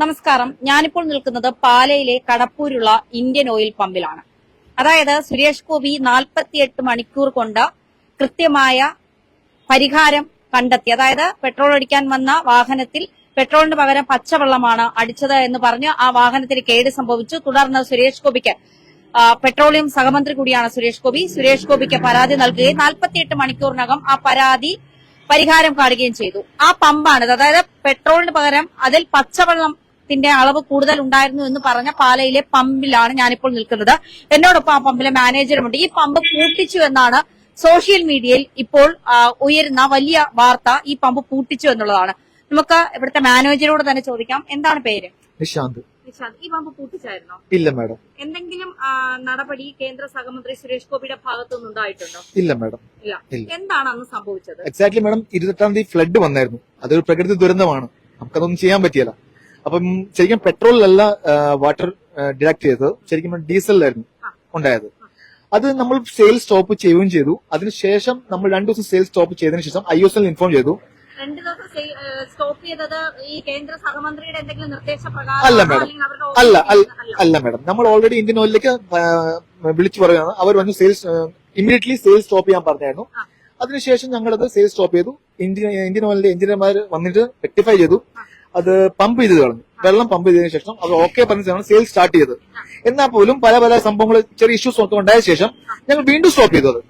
നമസ്കാരം. ഞാനിപ്പോൾ നിൽക്കുന്നത് പാലയിലെ കടപ്പൂരുള്ള ഇന്ത്യൻ ഓയിൽ പമ്പിലാണ്. അതായത് സുരേഷ് ഗോപി നാൽപ്പത്തിയെട്ട് മണിക്കൂർ കൊണ്ട് കൃത്യമായ പരിഹാരം കണ്ടെത്തി. അതായത് പെട്രോൾ അടിക്കാൻ വന്ന വാഹനത്തിൽ പെട്രോളിന് പകരം പച്ചവെള്ളമാണ് അടിച്ചത് എന്ന് പറഞ്ഞ് ആ വാഹനത്തിന് കേട് സംഭവിച്ചു. തുടർന്ന് സുരേഷ് ഗോപിക്ക് പെട്രോളിയം സഹമന്ത്രി കൂടിയാണ് സുരേഷ് ഗോപി. സുരേഷ് ഗോപിക്ക് പരാതി നൽകുകയും നാൽപ്പത്തിയെട്ട് മണിക്കൂറിനകം ആ പരാതി പരിഹാരം കാണുകയും ചെയ്തു. ആ പമ്പാണിത് അതായത് പെട്രോളിന് പകരം അതിൽ പച്ചവെള്ളത്തിന്റെ അളവ് കൂടുതൽ ഉണ്ടായിരുന്നു എന്ന് പറഞ്ഞ പാലയിലെ പമ്പിലാണ് ഞാനിപ്പോൾ നിൽക്കുന്നത്. എന്നോടൊപ്പം ആ പമ്പിലെ മാനേജറുമുണ്ട് ഈ പമ്പ് പൂട്ടിച്ചു എന്നാണ് സോഷ്യൽ മീഡിയയിൽ ഇപ്പോൾ ഉയരുന്ന വലിയ വാർത്ത ഈ പമ്പ് പൂട്ടിച്ചു എന്നുള്ളതാണ്. നമുക്ക് ഇവിടുത്തെ മാനേജരോട് തന്നെ ചോദിക്കാം. എന്താണ് പേര്? നിശാന്ത്. നിശാന്ത് ഈ പമ്പ് പൂട്ടിച്ചായിരുന്നോ? ഇല്ല മാഡം. എന്തെങ്കിലും ആ, നടപടി കേന്ദ്ര സഹമന്ത്രി സുരേഷ് ഗോപിയുടെ ഭാഗത്തുനിന്ന് ഉണ്ടായിട്ടുണ്ടോ? ഇല്ല മാഡം. ഇല്ല. ഇല്ല. എന്താണ് അന്ന് സംഭവിച്ചത്? എക്സാക്ട്ലി മാഡം ഇരുപത്തെട്ടാം തീയതി ഫ്ലഡ് വന്നായിരുന്നു. അതൊരു പ്രകൃതി ദുരന്തമാണ്. നമുക്കതൊന്നും ചെയ്യാൻ പറ്റിയല്ല. അപ്പം ശരിക്കും പെട്രോളിലല്ല വാട്ടർ ഡിഡക്ട് ചെയ്തത്. ശരിക്കും ഡീസലിലായിരുന്നു ഉണ്ടായത്. അത് നമ്മൾ സെയിൽ സ്റ്റോപ്പ് ചെയ്യുകയും ചെയ്തു. അതിനുശേഷം നമ്മൾ രണ്ടു ദിവസം സെയിൽ സ്റ്റോപ്പ് ചെയ്തതിനു ശേഷം ഐ എസ് എൽ ഇൻഫോം ചെയ്തു. രണ്ടു ദിവസം സ്റ്റോപ്പ് ചെയ്തത് ഈ കേന്ദ്ര സഹമന്ത്രിയുടെ എന്തെങ്കിലും അല്ല, നിർദ്ദേശപ്രകാരം അല്ല മാഡം അല്ല അല്ല മാഡം നമ്മൾ ഓൾറെഡി ഇന്ത്യൻ ഓയിലിലേക്ക് വിളിച്ചു പറയുകയാണ്. അവർ വന്ന് സെയിൽസ് ഇമ്മീഡിയറ്റ്ലി സെയിൽസ് സ്റ്റോപ്പ് ചെയ്യാൻ പറഞ്ഞായിരുന്നു. അതിനുശേഷം ഞങ്ങളത് സെയിൽസ് സ്റ്റോപ്പ് ചെയ്തു. ഇന്ത്യൻ ഇന്ത്യൻ ഓയിലിന്റെ എഞ്ചിനീയർമാർ വന്നിട്ട് റെക്ടിഫൈ ചെയ്തു. അത് പമ്പ് ചെയ്ത് കളഞ്ഞു വെള്ളം പമ്പ് ചെയ്തതിനു ശേഷം അത് ഓക്കെ പറഞ്ഞാണ് സെയിൽ സ്റ്റാർട്ട് ചെയ്തത്. എന്നാൽ പോലും പല പല സംഭവങ്ങൾ ചെറിയ ഇഷ്യൂസ് ഒക്കെ ഉണ്ടായ ശേഷം ഞങ്ങൾ വീണ്ടും സ്റ്റോപ്പ് ചെയ്തത്.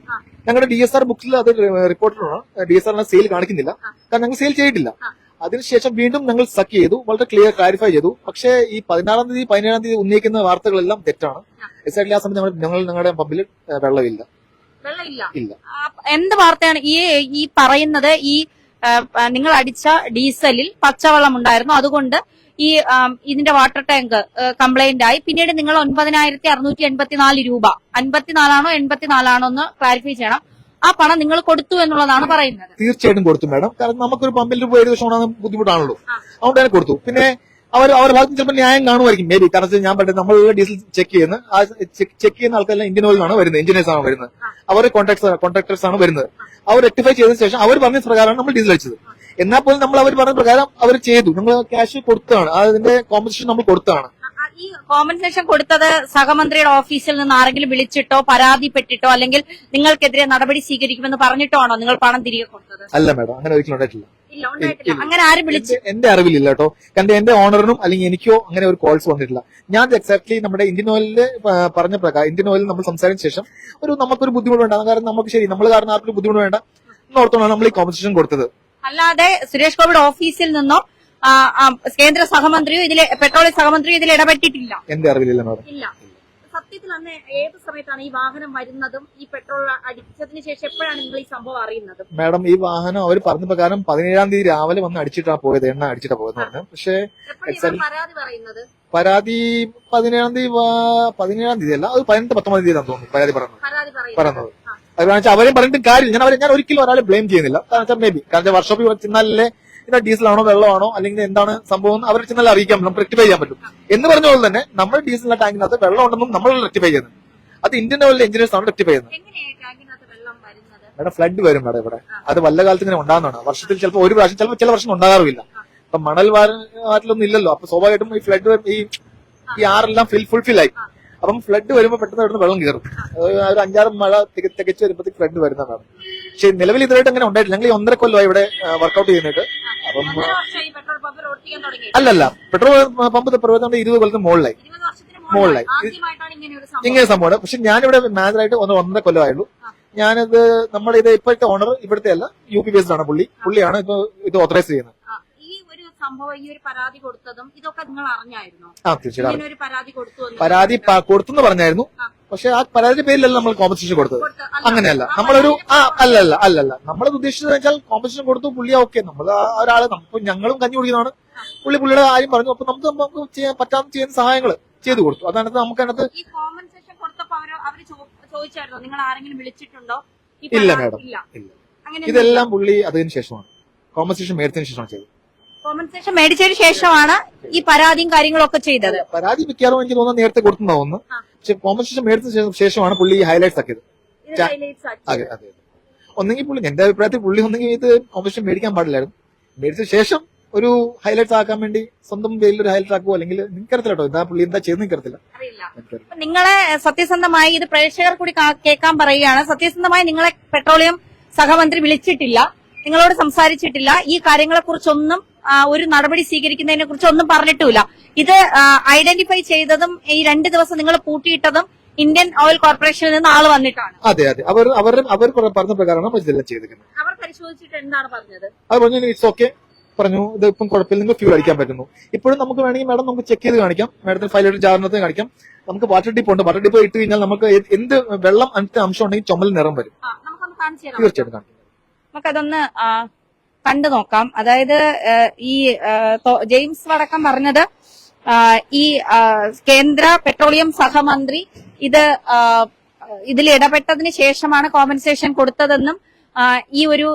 ഞങ്ങളുടെ ഡി എസ് ആർ ബുക്കിൽ അത് റിപ്പോർട്ടറാണ് ഡി എസ് ആറിനെ സെയിൽ കാണിക്കുന്നില്ല. കാരണം ഞങ്ങൾ സെയിൽ ചെയ്തിട്ടില്ല. അതിനുശേഷം വീണ്ടും ഞങ്ങൾ സക്ക് ചെയ്തു. വളരെ ക്ലിയർ ക്ലാരിഫൈ ചെയ്തു. പക്ഷേ ഈ പതിനാറാം തീയതി പതിനേഴാം തീയതി ഉന്നയിക്കുന്ന വാർത്തകളെല്ലാം തെറ്റാണ്. എക്സാക്ട്ലി ആ സമയത്ത് ഞങ്ങൾ ഞങ്ങൾ ഞങ്ങളുടെ പമ്പിൽ വെള്ളമില്ല. വെള്ളമില്ല. ഇല്ല. എന്ത് വാർത്തയാണ് ഈ ഈ പറയുന്നത്? ഈ നിങ്ങൾ അടിച്ച ഡീസലിൽ പച്ചവെള്ളം ഉണ്ടായിരുന്നു. അതുകൊണ്ട് ഈ ഇതിന്റെ വാട്ടർ ടാങ്ക് കംപ്ലൈന്റ് ആയി. പിന്നീട് നിങ്ങൾ ഒൻപതിനായിരത്തി അറുന്നൂറ്റി എൺപത്തിനാല് രൂപ അൻപത്തിനാലാണോ എൺപത്തിനാലാണോ എന്ന് ക്ലാരിഫൈ ചെയ്യണം. ആ പണം നിങ്ങൾ കൊടുത്തു എന്നുള്ളതാണ് പറയുന്നത്. തീർച്ചയായിട്ടും കൊടുത്തു മാഡം. കാരണം നമുക്കൊരു പമ്പിൽ രൂപ ഏകദേശം ഉണ്ടാകുന്ന ബുദ്ധിമുട്ടാണല്ലോ. അതുകൊണ്ട് തന്നെ കൊടുത്തു. പിന്നെ അവർ അവരുടെ ഭാഗത്ത് ചിലപ്പോൾ ന്യായം കാണുമായിരിക്കും. മേ ബി കാരണം ഞാൻ പറഞ്ഞത് നമ്മൾ ഡീസൽ ചെക്ക് ചെയ്യുന്ന. ആ ചെക്ക് ചെയ്യുന്ന ആൾക്കാരെല്ലാം ഇന്ത്യൻ ഓയിലാണ് വരുന്നത്. എഞ്ചിനീയേഴ്സ് ആണ് വരുന്നത്. അവർ കോൺട്രാക്ടർ കോൺട്രാക്ടേഴ്സ് ആണ് വരുന്നത്. അവർ റെക്ടിഫൈ ചെയ്ത ശേഷം അവർ പറഞ്ഞ പ്രകാരമാണ് നമ്മൾ ഡീസൽ അടിച്ചത് എന്നാൽ പോലും നമ്മൾ അവർ പറഞ്ഞ പ്രകാരം അവർ ചെയ്തു. നമ്മൾ ക്യാഷ് കൊടുത്തതാണ്. അതിന്റെ കോമ്പൻസേഷൻ നമ്മൾ കൊടുത്തതാണ്. ആ, ഈ കോമ്പൻസേഷൻ കൊടുത്തത് സഹമന്ത്രിയുടെ ഓഫീസിൽ നിന്ന് ആരെങ്കിലും വിളിച്ചിട്ടോ പരാതിപ്പെട്ടിട്ടോ അല്ലെങ്കിൽ നിങ്ങൾക്കെതിരെ നടപടി സ്വീകരിക്കുമെന്ന് പറഞ്ഞിട്ടോ ആണോ നിങ്ങൾ പണം തിരികെ കൊടുത്തത്? അല്ല മാഡം. അങ്ങനെ ഒരിക്കലും ഉണ്ടായിട്ടില്ല. അങ്ങനെ ആരും വിളിച്ചു എന്റെ- അറിവില്ല അറിവിലില്ല കേട്ടോ. കാരണം എന്റെ ഓണറിനും അല്ലെങ്കിൽ എനിക്കോ അങ്ങനെ ഒരു കോൾസ് വന്നിട്ടില്ല. ഞാൻ എക്സാക്ട്ലി നമ്മുടെ ഇന്ത്യൻ ഓയിലിൽ പറഞ്ഞ പ്രകാരം ഇന്ത്യൻ ഓയിൽ നമ്മൾ സംസാരിച്ച ശേഷം ഒരു നമുക്കൊരു ബുദ്ധിമുട്ട് വേണ്ട. കാരണം നമുക്ക് ശരി നമ്മൾ കാരണം ആർക്കും ബുദ്ധിമുട്ട് വേണ്ട. എന്നോർത്തോണ്ടാണ് നമ്മൾ ഈ കോമ്പൻസേഷൻ കൊടുത്തത്. അല്ലാതെ സുരേഷ് ഗോപിയുടെ ഓഫീസിൽ നിന്നോ കേന്ദ്ര സഹമന്ത്രിയോ ഇതിലെ പെട്രോളിയം സഹമന്ത്രിയോ ഇതിൽ ഇടപെട്ടിട്ടില്ല. എന്റെ അറിവിലില്ല മാഡം സത്യത്തിൽ അന്ന് ഏത് സമയത്താണ് ഈ വാഹനം വരുന്നതും ഈ പെട്രോൾ അടിച്ചതിന് ശേഷം എപ്പോഴാണ് നിങ്ങൾ ഈ സംഭവം അറിയുന്നത്? മാഡം ഈ വാഹനം അവർ പറഞ്ഞ പ്രകാരം പതിനേഴാം തീയതി രാവിലെ വന്ന് അടിച്ചിട്ടാ പോയത് എണ്ണ അടിച്ചിട്ടാ പോയത് പറഞ്ഞു. പക്ഷേ. പരാതി പറയുന്നത്? പരാതി പതിനേഴാം തീയതി പതിനേഴാം തീയതി അല്ല അത് പതിനെട്ട് പത്തൊമ്പതാം തീയതി തോന്നുന്നു പരാതി പറഞ്ഞു പറഞ്ഞത്. അത് വെച്ചാൽ അവരും പറഞ്ഞിട്ട് കാര്യമില്ല. ഞാൻ അവരെ ഞാൻ ഒരിക്കലും ഒരാളെ ബ്ലെയിം ചെയ്യുന്നില്ല. കാരണം വെച്ചാൽ മേ ബി കാരണം വർഷോപ്പിൽ ചെന്നാലല്ലേ ഇത് ഡീസലാണോ വെള്ളമാണോ അല്ലെങ്കിൽ എന്താണ് സംഭവം എന്ന് അവർ ചെന്നാൽ അറിയിക്കാൻ പറ്റും റെക്ടിഫൈ ചെയ്യാൻ പറ്റും. എന്ന് പറഞ്ഞ പോലെ തന്നെ നമ്മൾ ഡീസലിന്റെ ടാങ്കിനകത്ത് വെള്ളം ഉണ്ടെന്നും നമ്മൾ റെക്ടിഫൈ ചെയ്യുന്നത് അത് ഇന്ത്യൻ ഓയിൽ എഞ്ചിനീയേഴ്സ് ആണ് റെക്ടിഫൈ ചെയ്യുന്നത്. വരുന്നത്? ഫ്ലഡ് വരും മേഡം ഇവിടെ. അത് വല്ല കാലത്ത് ഇങ്ങനെ ഉണ്ടാകുന്നതാണ്. വർഷത്തിൽ ചിലപ്പോൾ ഒരു പ്രാവശ്യം ചിലപ്പോൾ ചില വർഷം ഉണ്ടാകാറില്ല അപ്പൊ മണൽ വാരലൊന്നും ഇല്ലല്ലോ. അപ്പൊ സ്വാഭാവികമായിട്ടും ഈ ഫ്ലഡ് ഈ ഈ ആറെല്ലാം ഫിൽ ഫുൾഫിൽ ആയി. അപ്പം ഫ്ലഡ് വരുമ്പോൾ പെട്ടെന്ന് ഇവിടുന്ന് വെള്ളം കയറും. ഒരു അഞ്ചാറ് മഴ തികച്ചു വരുമ്പോഴത്തേക്ക് ഫ്ലഡ് വരുന്നതാണ്. പക്ഷെ നിലവിൽ ഇതുവരെയായിട്ട് അങ്ങനെ ഉണ്ടായിട്ടില്ല. ഞങ്ങൾ ഈ ഒന്നര കൊല്ലമായി ഇവിടെ വർക്കൗട്ട് ചെയ്യുന്നിട്ട് അപ്പം അല്ലല്ല. പെട്രോൾ പമ്പ് പ്രവർത്തനം ഇരുപത് കൊല്ലത്തിന് മുകളിലായി. മുകളിലായി. ഇങ്ങനെ സംഭവമാണ് പക്ഷെ ഞാനിവിടെ മാനേജറായിട്ട് ഒന്ന് ഒന്നര കൊല്ലമായുള്ളൂ. ഞാനത് നമ്മുടെ ഇത് ഇപ്പോഴത്തെ ഓണർ ഇവിടുത്തെ അല്ല യു പി ബേസ്ഡ് ആണ് പുള്ളി. പുള്ളിയാണ് ഇപ്പൊ ഇത് ഓത്തറൈസ് ചെയ്യുന്നത്. സംഭവം ഈ ഒരു പരാതി കൊടുത്തതും ഇതൊക്കെ നിങ്ങൾ അറിഞ്ഞായിരുന്നു? ആ തീർച്ചയായിട്ടും ഇങ്ങനെ ഒരു പരാതി കൊടുത്തു എന്ന് പരാതി കൊടുത്തു കൊടുത്തെന്ന് പറഞ്ഞായിരുന്നു. പക്ഷെ ആ പരാതി പേരിലല്ല നമ്മൾ കോമ്പൻസേഷൻ കൊടുത്തത്. കൊടുത്ത- അല്ല, അങ്ങനെയല്ല. ആ നമ്മളൊരു ആ അല്ല അല്ലല്ല അല്ലല്ല. നമ്മളത് ഉദ്ദേശിച്ചത് വെച്ചാൽ കോമ്പൻസേഷൻ കൊടുത്തു പുള്ളി ഓക്കെ നമ്മൾ ആ ഒരാൾ നമുക്ക് ഞങ്ങളും കഞ്ഞി കുടിക്കുന്നതാണ്. പുള്ളി പുള്ളിയുടെ കാര്യം പറഞ്ഞു. അപ്പൊ നമുക്ക് നമുക്ക് ചെയ്യാൻ പറ്റാവുന്ന ചെയ്യുന്ന സഹായങ്ങൾ ചെയ്തു കൊടുത്തു. അതാണ് നമുക്ക് അതിനകത്ത് ഈ കോമ്പൻസേഷൻ കൊടുത്തപ്പോ അവർ അവർ ചോ- ചോദിച്ചായിരുന്നോ? നിങ്ങൾ ആരെങ്കിലും വിളിച്ചിട്ടുണ്ടോ? ഈ ഇല്ല, പരാതി- madam. ഇല്ല. ഇല്ല. അങ്ങനെ ഇതെല്ലാം പുള്ളി അതിന് ശേഷമാണ്. കോമ്പൻസേഷൻ മേടിച്ചതിന് ശേഷമാണ് ചെയ്തത്. കോമ്പൻസേഷൻ മേടിച്ചതിന് ശേഷമാണ് ഈ പരാതിയും കാര്യങ്ങളും ഒക്കെ ചെയ്തത് പരാതി മിക്കവാറും എനിക്ക് തോന്നുന്നു നേരത്തെ കൊടുത്തുന്ന. പക്ഷെ കോമ്പൻസേഷൻ മേടിച്ച ശേഷമാണ് പുള്ളി ഈ ഹൈലൈറ്റ്സ് ആക്കിയത്. അതെ അതെ ഒന്നെങ്കിൽ പുള്ളി എന്റെ അഭിപ്രായത്തിൽ പുള്ളി ഒന്നെങ്കിൽ ഇത് കോമ്പൻസേഷൻ മേടിക്കാൻ പാടില്ലായിരുന്നു. മേടിച്ച ശേഷം ഒരു ഹൈലൈറ്റ്സ് ആക്കാൻ വേണ്ടി സ്വന്തം പേരിൽ ഒരു ഹൈലൈറ്റ് ആക്കുമോ അല്ലെങ്കിൽ നിനക്കറിയത്തില്ല കേട്ടോ എന്താ പുള്ളി എന്താ ചെയ്ത് നിനക്കറിയത്തില്ല. നിങ്ങളെ സത്യസന്ധമായി ഇത് പ്രേക്ഷകർ കൂടി കേൾക്കാൻ പറയുകയാണ്. സത്യസന്ധമായി നിങ്ങളെ പെട്രോളിയം സഹമന്ത്രി വിളിച്ചിട്ടില്ല. നിങ്ങളോട് സംസാരിച്ചിട്ടില്ല. ഈ കാര്യങ്ങളെ കുറിച്ചൊന്നും ഒരു നടപടി സ്വീകരിക്കുന്നതിനെ കുറിച്ച് ഒന്നും പറഞ്ഞിട്ടില്ല ഇത് ഐഡന്റിഫൈ ചെയ്തതും ഈ രണ്ട് ദിവസം നിങ്ങൾ പൂട്ടിയിട്ടതും ഇന്ത്യൻ ഓയിൽ കോർപ്പറേഷനിൽ നിന്ന് ആൾ വന്നിട്ടാണ്. അതെ അതെ. അവർ അവർ അവർ പറഞ്ഞ പ്രകാരമാണ് നമ്മൾ ഇതെല്ലാം ചെയ്തിരിക്കുന്നത്. അവർ പരിശോധിച്ചിട്ട് എന്താണ് പറഞ്ഞത്? അത് പറഞ്ഞു ഇറ്റ്സ് ഓക്കെ പറഞ്ഞു ഇത് ഇപ്പം കുഴപ്പമില്ല നിങ്ങൾക്ക് ഫ്യൂ അടിക്കാൻ പറ്റുന്നു. ഇപ്പോഴും നമുക്ക് വേണമെങ്കിൽ മാഡം നമുക്ക് ചെക്ക് ചെയ്ത് കാണിക്കാം. മാഡത്തിന് ഫൈവ് ലിറ്റർ ജാറിനകത്ത് കാണിക്കാം. നമുക്ക് വാട്ടർ ഡിപ്പ് ഉണ്ട്. വാട്ടർ ഡിപ്പ് ഇട്ട് കഴിഞ്ഞാൽ നമുക്ക് എന്ത് വെള്ളം അംശം ഉണ്ടെങ്കിൽ ചുമൽ നിറം വരും. തീർച്ചയായിട്ടും കാണിക്കാം. നമുക്കതൊന്ന് കണ്ടു നോക്കാം. അതായത് ഈ ജെയിംസ് വടക്കം പറഞ്ഞത് ഈ കേന്ദ്ര പെട്രോളിയം സഹമന്ത്രി ഇത് ഇതിൽ ഇടപെട്ടതിന് ശേഷമാണ് കോമ്പൻസേഷൻ കൊടുത്തതെന്നും ഈ ഒരു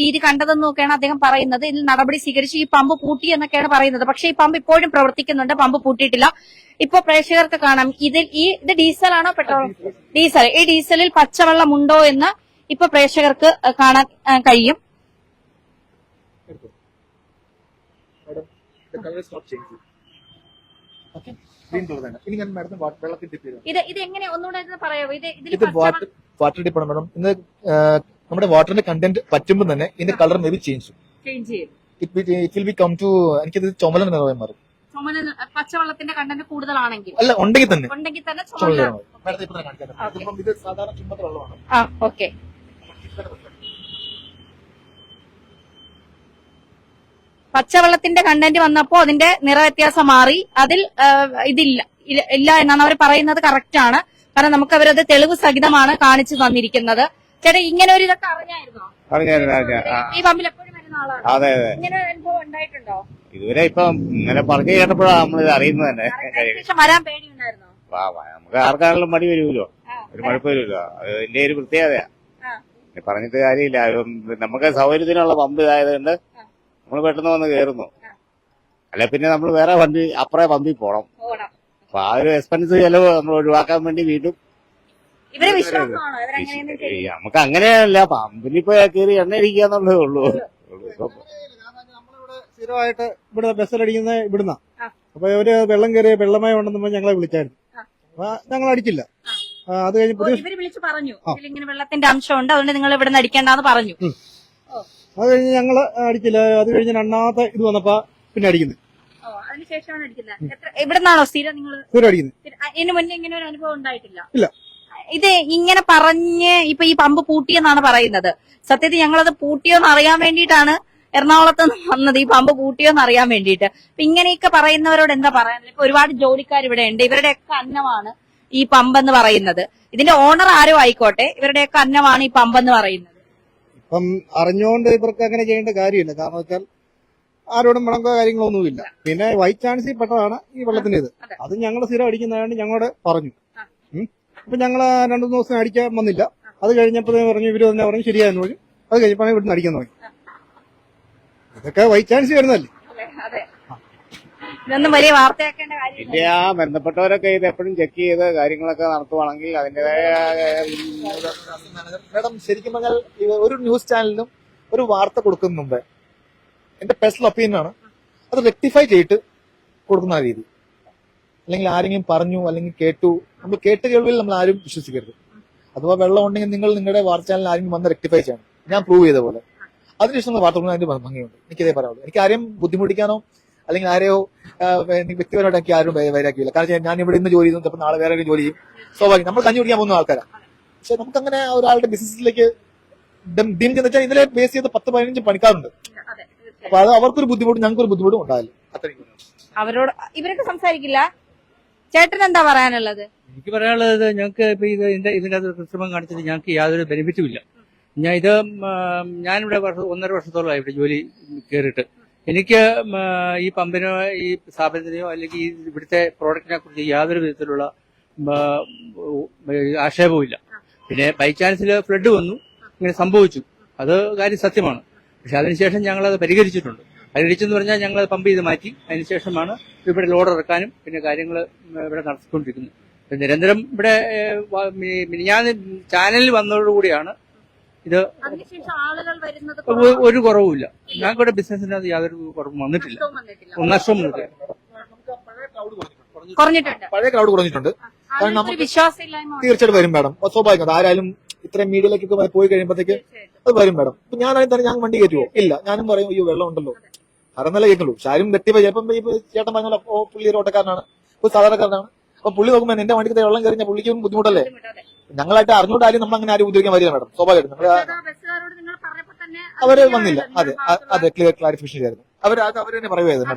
രീതി കണ്ടതെന്നും ഒക്കെയാണ് അദ്ദേഹം പറയുന്നത്. ഇതിൽ നടപടി സ്വീകരിച്ച് ഈ പമ്പ് പൂട്ടി എന്നൊക്കെയാണ് പറയുന്നത്. പക്ഷേ ഈ പമ്പ് ഇപ്പോഴും പ്രവർത്തിക്കുന്നുണ്ട്. പമ്പ് പൂട്ടിയിട്ടില്ല. ഇപ്പൊ പ്രേക്ഷകർക്ക് കാണാം. ഇതിൽ ഈ ഇത് ഡീസലാണോ പെട്രോൾ ഡീസൽ. ഈ ഡീസലിൽ പച്ചവെള്ളം ഉണ്ടോ എന്ന് ഇപ്പൊ പ്രേക്ഷകർക്ക് കാണാൻ കഴിയും എടുത്തോ. Madam the color is not changing. Okay? Green color തന്നെ. ഇനി ഞാൻ മാഡത്തിന് വെള്ളത്തിൽ ഡിപ്പ് ചെയ്തു ഇത് ഇത് എങ്ങനെ? ഒന്നുകൂടെ ഒന്ന് പറയാമോ? ഇത് ഇതിൽ ഇത് വാട്ടർ വാട്ടർ ഡിപ്പ് ആണ് മാഡം. ഇന്ന് നമ്മുടെ വാട്ടറിന്റെ കണ്ടന്റ് പറ്റുമ്പോൾ തന്നെ ഇതിന്റെ colour may be change change ചെയ്യും. It will be come to എനിക്കിത് ചുമലൻ നിറമായി മാറും. ചുമല പച്ചവെള്ളത്തിന്റെ കണ്ടന്റ് കൂടുതലാണെങ്കിൽ അല്ല ഉണ്ടെങ്കിൽ തന്നെ. ഉണ്ടെങ്കിൽ തന്നെ ചുമല ചുമല മാഡത്തെ ഇപ്പൊ കാണിക്കാം. ഇത് സാധാരണ ചുമത്ത വെള്ളമാണ്. ആ ഓക്കെ പച്ചവെള്ളത്തിന്റെ കണ്ടന്റ് വന്നപ്പോ അതിന്റെ നിറവ്യത്യാസം മാറി. അതിൽ ഇതില്ല ഇല്ല- എന്നാണ് അവർ പറയുന്നത് കറക്റ്റ് ആണ്. കാരണം നമുക്ക് അവരത് തെളിവ് സഹിതമാണ് കാണിച്ചു തന്നിരിക്കുന്നത്. ചേട്ടാ ഇങ്ങനെ ഒരു ഇതൊക്കെ അറിഞ്ഞായിരുന്നോ? ഈ പമ്പിൽ എപ്പോഴും വരുന്ന ആളാണ്. അതെ അതെ. ഇങ്ങനെ ഒരു അനുഭവം ഉണ്ടായിട്ടുണ്ടോ? ഇതുവരെ ഇപ്പം ഇങ്ങനെ പറഞ്ഞു കേട്ടപ്പോഴാണ് നമ്മൾ ഇത് അറിയുന്നത് തന്നെ. ശേഷം വരാൻ പേടിയുണ്ടായിരുന്നോ? നമുക്ക് ആർക്കാണെങ്കിലും മടി വരുമല്ലോ. ഒരു മഴപ്പ് വരുമല്ലോ. അതിന്റെ ഒരു പ്രത്യേകതയാ. പറഞ്ഞിട്ട് കാര്യമില്ല. നമുക്ക് സൗകര്യത്തിനുള്ള പമ്പ് ഇതായത് കൊണ്ട് നമ്മൾ പെട്ടെന്ന് വന്ന് കയറുന്നു അല്ലെ പിന്നെ നമ്മൾ വേറെ വണ്ടി അപ്പുറേ പമ്പിൽ പോണം. അപ്പൊ ആ ഒരു എക്സ്പെൻസ് ചെലവ് നമ്മൾ ഒഴിവാക്കാൻ വേണ്ടി വീണ്ടും നമുക്ക് അങ്ങനെയല്ല. പമ്പിലിപ്പോ കയറി എണ്ണ അടിക്കുക എന്നുള്ളതേ ഉള്ളൂ. ഇപ്പൊ നമ്മളിവിടെ സ്ഥിരമായിട്ട് ഇവിടെ ബസ്സിലടിക്കുന്ന ഇവിടുന്ന. അപ്പൊ ഇവർ വെള്ളം കയറിയ വെള്ളമയം ഉണ്ടെന്ന് പറഞ്ഞ് ഞങ്ങളെ വിളിച്ചായിരുന്നു. അപ്പൊ ഞങ്ങൾ അടിച്ചില്ല. അത് കഴിഞ്ഞ് വിളിച്ചു പറഞ്ഞു. വെള്ളത്തിന്റെ അംശം ഉണ്ട് അതുകൊണ്ട് നിങ്ങൾ ഇവിടെ നിന്ന് അടിക്കേണ്ടെന്ന് പറഞ്ഞു. അത് കഴിഞ്ഞ് ഞങ്ങൾ അടിക്കില്ല. അത് കഴിഞ്ഞ് രണ്ടാമത്തെ ഇത് വന്നപ്പോ പിന്നെ അടിക്കുന്നത് ഓ അതിനുശേഷമാണ് അടിക്കുന്നത് എത്ര ഇവിടെ നിന്നാണോ സ്ഥിരം നിങ്ങൾ സ്ഥിരം അടിക്കുന്നത് ഇതിന് മുന്നേ ഇങ്ങനെ ഒരു അനുഭവം ഉണ്ടായിട്ടില്ല? ഇല്ല. ഇത് ഇങ്ങനെ പറഞ്ഞ് ഇപ്പൊ ഈ പമ്പ് പൂട്ടിയെന്നാണ് പറയുന്നത്. സത്യത്തിൽ ഞങ്ങളത് പൂട്ടിയോന്ന് അറിയാൻ വേണ്ടിയിട്ടാണ് എറണാകുളത്ത് നിന്ന് വന്നത്. ഈ പമ്പ് പൂട്ടിയോന്ന് അറിയാൻ വേണ്ടിയിട്ട്. അപ്പൊ ഇങ്ങനെയൊക്കെ പറയുന്നവരോട് എന്താ പറയാനുള്ളത്? ഇപ്പൊ ഒരുപാട് ജോലിക്കാർ ഇവിടെ ഉണ്ട്. ഇവരുടെയൊക്കെ അന്നമാണ് ഈ പമ്പ് എന്ന് പറയുന്നത്. ഇതിന്റെ ഓണർ ആരും ആയിക്കോട്ടെ. ഇവരുടെയൊക്കെ അന്നമാണ് ഈ പമ്പ് എന്ന് പറയുന്നത്. ഇപ്പം അറിഞ്ഞുകൊണ്ട് ഇവർക്ക് അങ്ങനെ ചെയ്യേണ്ട കാര്യമില്ല. കാരണം വെച്ചാൽ ആരോടും വിളങ്കോ കാര്യങ്ങളൊന്നുമില്ല പിന്നെ വൈറ്റ് ചാൻസിൽ പെട്ടതാണ് ഈ വെള്ളത്തിന്റെ ഇത് അത് ഞങ്ങൾ സ്ഥിരം അടിക്കുന്നതായത് ഞങ്ങളോട് പറഞ്ഞു. അപ്പൊ ഞങ്ങൾ രണ്ടു മൂന്ന് ദിവസം അടിക്കാൻ വന്നില്ല. അത് കഴിഞ്ഞപ്പോഴേ പറഞ്ഞു ഇവർ തന്നെ പറഞ്ഞു ശരിയായെന്ന് പറഞ്ഞു. അത് കഴിഞ്ഞപ്പോൾ ഇവിടുന്ന് അടിക്കാൻ തുടങ്ങി. ഇതൊക്കെ വൈറ്റ് ചാൻസ് വരുന്നതല്ലേ? ഇതൊന്നും വലിയ വാർത്തയാക്കേണ്ട കാര്യമില്ല. പിന്നെ ആ ബന്ധപ്പെട്ടവരൊക്കെ ഇത് എപ്പോഴും ചെക്ക് ചെയ്ത് കാര്യങ്ങളൊക്കെ നടത്തുവാണെങ്കിൽ അതിന്റേതായ മാഡം ശരിക്കും പറഞ്ഞാൽ ഒരു ന്യൂസ് ചാനലിനും ഒരു വാർത്ത കൊടുക്കുന്ന മുമ്പേ എന്റെ പേഴ്സണൽ ഒപ്പീനിയൻ ആണ്. അത് റെക്ടിഫൈ ചെയ്തിട്ട് കൊടുക്കുന്ന രീതി. അല്ലെങ്കിൽ ആരെങ്കിലും പറഞ്ഞു അല്ലെങ്കിൽ കേട്ടു. നമ്മൾ കേട്ട കേൾവിൽ നമ്മൾ ആരും വിശ്വസിക്കരുത്. അഥവാ വെള്ളം ഉണ്ടെങ്കിൽ നിങ്ങൾ നിങ്ങളുടെ വാർത്ത ചാനലിൽ ആരെങ്കിലും വന്ന് റെക്ടിഫൈ ചെയ്യണം. ഞാൻ പ്രൂവ് ചെയ്ത പോലെ. അതിനുശേഷം വാർത്ത കൊടുക്കുന്ന അതിന്റെ ഭംഗിയുണ്ട്. എനിക്കിതേ പറയാനുള്ളൂ. എനിക്ക് ആരെയും ബുദ്ധിമുട്ടിക്കാനോ അല്ലെങ്കിൽ ആരെയോ വ്യക്തിപരമായിട്ട് എനിക്ക് ആരും വൈരാക്കിയില്ല കാരണം ഞാൻ ഇവിടെ ഇന്ന് ജോലി ചെയ്യുന്നു ചിലപ്പോൾ നാളെ വേറെ ഒരു ജോലി ചെയ്യും. സ്വാഭാവികം. നമ്മൾ കഞ്ഞി കുടിക്കാൻ പോകുന്ന ആൾക്കാരാണ് പക്ഷെ നമുക്ക് അങ്ങനെ ഒരാളുടെ ബിസിനസ്സിലേക്ക് ഡീം ചെന്ന് വെച്ചാൽ ഇതിലെ ബേസ് ചെയ്ത് പത്ത് പതിനഞ്ച് പണിക്കാറുണ്ട്. അപ്പൊ അത് അവർക്കൊരു ബുദ്ധിമുട്ട് ഞങ്ങൾക്കൊരു ബുദ്ധിമുട്ടും ഉണ്ടാവില്ല. അത്രയും അവരോട് ഇവരൊക്കെ സംസാരിക്കില്ല? ചേട്ടൻ എന്താ പറയാനുള്ളത്? എനിക്ക് പറയാനുള്ളത് ഞങ്ങൾക്ക് ഇപ്പൊ ഇത് ഇതിന്റെ ഇതിന്റെ അകത്ത് കൃത്രിമം കാണിച്ചിട്ട് ഞങ്ങൾക്ക് യാതൊരു ബെനിഫിറ്റും ഇല്ല. ഞാൻ ഇത് ഞാനിവിടെ വർഷം ഒന്നര വർഷത്തോളമായി ഇവിടെ ജോലി കയറിയിട്ട്. എനിക്ക് ഈ പമ്പിനോ ഈ സ്ഥാപനത്തിനെയോ അല്ലെങ്കിൽ ഇവിടുത്തെ പ്രോഡക്റ്റിനെ കുറിച്ച് യാതൊരു വിധത്തിലുള്ള ആക്ഷേപവും ഇല്ല. പിന്നെ ബൈ ചാൻസിൽ ഫ്ലഡ് വന്നു ഇങ്ങനെ സംഭവിച്ചു. അത് കാര്യം സത്യമാണ്. പക്ഷെ അതിനുശേഷം ഞങ്ങൾ അത് പരിഹരിച്ചിട്ടുണ്ട്. പരിഹരിച്ചെന്ന് പറഞ്ഞാൽ ഞങ്ങൾ പമ്പ് ചെയ്ത് മാറ്റി. അതിനുശേഷമാണ് ഇവിടെ ലോഡ് ഇറക്കാനും പിന്നെ കാര്യങ്ങൾ ഇവിടെ നടത്തിക്കൊണ്ടിരിക്കുന്നത്. നിരന്തരം ഇവിടെ മിനിഞ്ഞാന്ന് ചാനലിൽ വന്നതോടുകൂടിയാണ് ഇത് ഒരു കുറവുമില്ല. ഞങ്ങളുടെ അത് യാതൊരു കുറവും വന്നിട്ടില്ല. നഷ്ടം വന്നിട്ടില്ല. കുറഞ്ഞിട്ടുണ്ട്. പഴയ ക്രൗഡ് കുറഞ്ഞിട്ടുണ്ട്. നമുക്ക്. തീർച്ചയായിട്ടും വരും മാഡം സ്വാഭാവികം. ആരായാലും ഇത്രയും മീഡിയയിലേക്കൊക്കെ പോയി കഴിയുമ്പോഴത്തേക്ക് അത് വരും മാഡം ഇപ്പൊ ഞാനായി തന്നെ ഞാൻ വണ്ടി കയറ്റുമോ ഇല്ല. ഞാനും പറയും അയ്യോ വെള്ളം ഉണ്ടല്ലോ. അറന്നല്ല കേൾക്കുള്ളൂ ആരും വ്യക്തിപ ചിലപ്പം ചേട്ടൻ പറഞ്ഞല്ലോ പുള്ളി ഒരു ഓട്ടക്കാരനാണ്. ഒരു സാധാരണക്കാരനാണ്. അപ്പൊ പുള്ളി നോക്കുമ്പോൾ എന്റെ വണ്ടിക്ക് വെള്ളം കയറിഞ്ഞാൽ പുള്ളിക്കും ബുദ്ധിമുട്ടല്ലേ. ഞങ്ങളായിട്ട് അറിഞ്ഞുകൊണ്ടാലും നമ്മൾ അങ്ങനെ ആരും ഉപയോഗിക്കാൻ വരിക മാഡം. സ്വാഭാവികമായിട്ടും. നിങ്ങൾ അവർ വന്നില്ല. അതെ അതെ ക്ലിയർ ക്ലാരിഫിക്കേഷൻ ചെയ്തായിരുന്നു. അവർ അത് അവർ തന്നെ പറയുമായിരുന്നു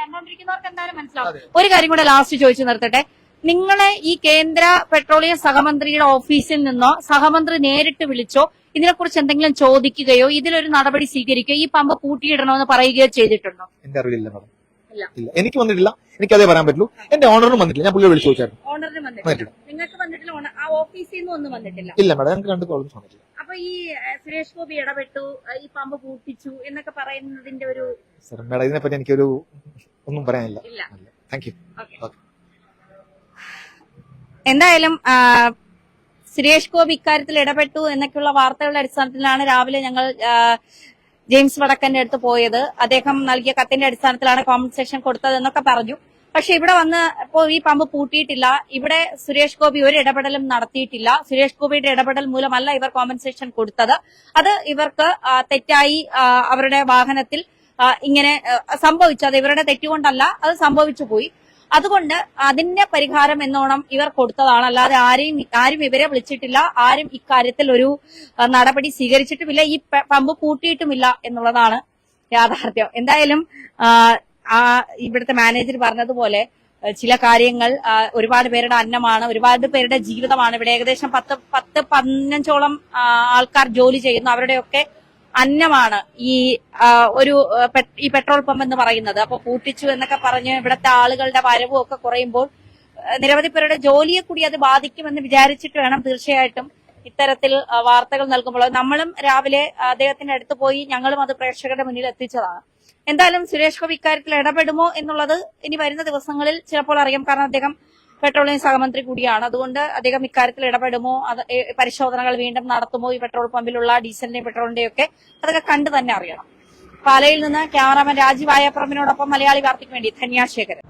കണ്ടോണ്ടിരിക്കുന്നവർക്ക് ഒരു കാര്യം കൂടെ ലാസ്റ്റ് ചോദിച്ചു നിർത്തട്ടെ. നിങ്ങളെ ഈ കേന്ദ്ര പെട്രോളിയം സഹമന്ത്രിയുടെ ഓഫീസിൽ നിന്നോ സഹമന്ത്രി നേരിട്ട് വിളിച്ചോ ഇതിനെക്കുറിച്ച് എന്തെങ്കിലും ചോദിക്കുകയോ ഇതിലൊരു നടപടി സ്വീകരിക്കുകയോ ഈ പമ്പ് പൂട്ടിയിടണമെന്ന് പറയുകയോ ചെയ്തിട്ടുണ്ടോ? എന്റെ അറിവില്ല മാഡം. ഇല്ല. എനിക്ക് വന്നിട്ടില്ല. എനിക്ക് അതേ പറയാൻ പറ്റുള്ളൂ. എന്റെ ഓണറിനും വന്നിട്ടില്ല. ഞാൻ പുള്ളിയെ വിളിച്ചു ചോദിച്ചായിരുന്നു. ഓണറിന് വന്നിട്ടില്ല. വന്നിട്ടില്ല. നിങ്ങൾക്ക് വന്നിട്ടില്ല ഓണ- ആ ഓഫീസിൽ നിന്ന് ഒന്നും വന്നിട്ടില്ല. ഇല്ല മാഡം. ഞങ്ങൾക്ക് രണ്ട് കോളേജ് വന്നിട്ടില്ല. അപ്പൊ ഈ ഏഹ്, സുരേഷ് ഗോപി ഇടപെട്ടു ഏഹ്, ഈ പമ്പ് പൂട്ടിച്ചു എന്നൊക്കെ പറയുന്നതിന്റെ ഒരു സർ മാഡം ഇതിനെപ്പറ്റി എനിക്കൊരു ഒന്നും പറയാനില്ല. ഇല്ല. താങ്ക് യു ഓക്കെ ഓക്കെ എന്തായാലും ആ, സുരേഷ് ഗോപി ഇക്കാര്യത്തിൽ ഇടപെട്ടു എന്നൊക്കെയുള്ള വാർത്തകളുടെ അടിസ്ഥാനത്തിലാണ് രാവിലെ ഞങ്ങൾ ആ, ജെയിംസ് വടക്കന്റെ അടുത്ത് പോയത്. അദ്ദേഹം നൽകിയ കത്തിന്റെ അടിസ്ഥാനത്തിലാണ് കോമ്പൻസേഷൻ കൊടുത്തതെന്നൊക്കെ പറഞ്ഞു. പക്ഷെ ഇവിടെ വന്ന് ഇപ്പോൾ ഈ പമ്പ് പൂട്ടിയിട്ടില്ല. ഇവിടെ സുരേഷ് ഗോപി ഒരു ഇടപെടലും നടത്തിയിട്ടില്ല. സുരേഷ് ഗോപിയുടെ ഇടപെടൽ മൂലമല്ല ഇവർ കോമ്പൻസേഷൻ കൊടുത്തത്. അത് ഇവർക്ക് തെറ്റായി അവരുടെ വാഹനത്തിൽ ഇങ്ങനെ സംഭവിച്ചു. അത് ഇവരുടെ തെറ്റുകൊണ്ടല്ല അത് സംഭവിച്ചു പോയി. അതുകൊണ്ട് അതിന്റെ പരിഹാരം എന്നോണം ഇവർ കൊടുത്തതാണ്. അല്ലാതെ ആരെയും ആരും ഇവരെ വിളിച്ചിട്ടില്ല. ആരും ഇക്കാര്യത്തിൽ ഒരു നടപടി സ്വീകരിച്ചിട്ടുമില്ല. ഈ പമ്പ് പൂട്ടിയിട്ടുമില്ല എന്നുള്ളതാണ് യാഥാർത്ഥ്യം. എന്തായാലും ഇവിടുത്തെ മാനേജർ പറഞ്ഞതുപോലെ ചില കാര്യങ്ങൾ ഒരുപാട് പേരുടെ അന്നമാണ് ഒരുപാട് പേരുടെ ജീവിതമാണ്. ഇവിടെ ഏകദേശം പത്ത് പത്ത് പതിനഞ്ചോളം ആൾക്കാർ ജോലി ചെയ്യുന്നു. അവരുടെയൊക്കെ അന്നമാണ് ഈ ഒരു ഈ പെട്രോൾ പമ്പ് എന്ന് പറയുന്നത്. അപ്പൊ പൂട്ടിച്ചു എന്നൊക്കെ പറഞ്ഞ് ഇവിടുത്തെ ആളുകളുടെ വരവും ഒക്കെ കുറയുമ്പോൾ നിരവധി പേരുടെ ജോലിയെ കൂടി അത് ബാധിക്കുമെന്ന് വിചാരിച്ചിട്ട് വേണം തീർച്ചയായിട്ടും ഇത്തരത്തിൽ വാർത്തകൾ നൽകുമ്പോൾ. നമ്മളും രാവിലെ അദ്ദേഹത്തിന്റെ അടുത്ത് പോയി ഞങ്ങളും അത് പ്രേക്ഷകരുടെ മുന്നിൽ എത്തിച്ചതാണ്. എന്തായാലും സുരേഷ് ഗോപി ഇക്കാര്യത്തിൽ ഇടപെടുമോ എന്നുള്ളത് ഇനി വരുന്ന ദിവസങ്ങളിൽ ചിലപ്പോൾ അറിയാം. കാരണം അദ്ദേഹം പെട്രോളിയം സഹമന്ത്രി കൂടിയാണ്. അതുകൊണ്ട് അദ്ദേഹം ഇക്കാര്യത്തിൽ ഇടപെടുമോ? അത് പരിശോധനകൾ വീണ്ടും നടത്തുമോ ഈ പെട്രോൾ പമ്പിലുള്ള ഡീസലിന്റെയും പെട്രോളിന്റെയും ഒക്കെ? അതൊക്കെ കണ്ടു തന്നെ അറിയണം. പാലയിൽ നിന്ന് ക്യാമറാമാൻ രാജീവ് ആയപ്പുറമിനോടൊപ്പം മലയാളി വാർത്തയ്ക്ക് വേണ്ടി ധന്യാശേഖരൻ.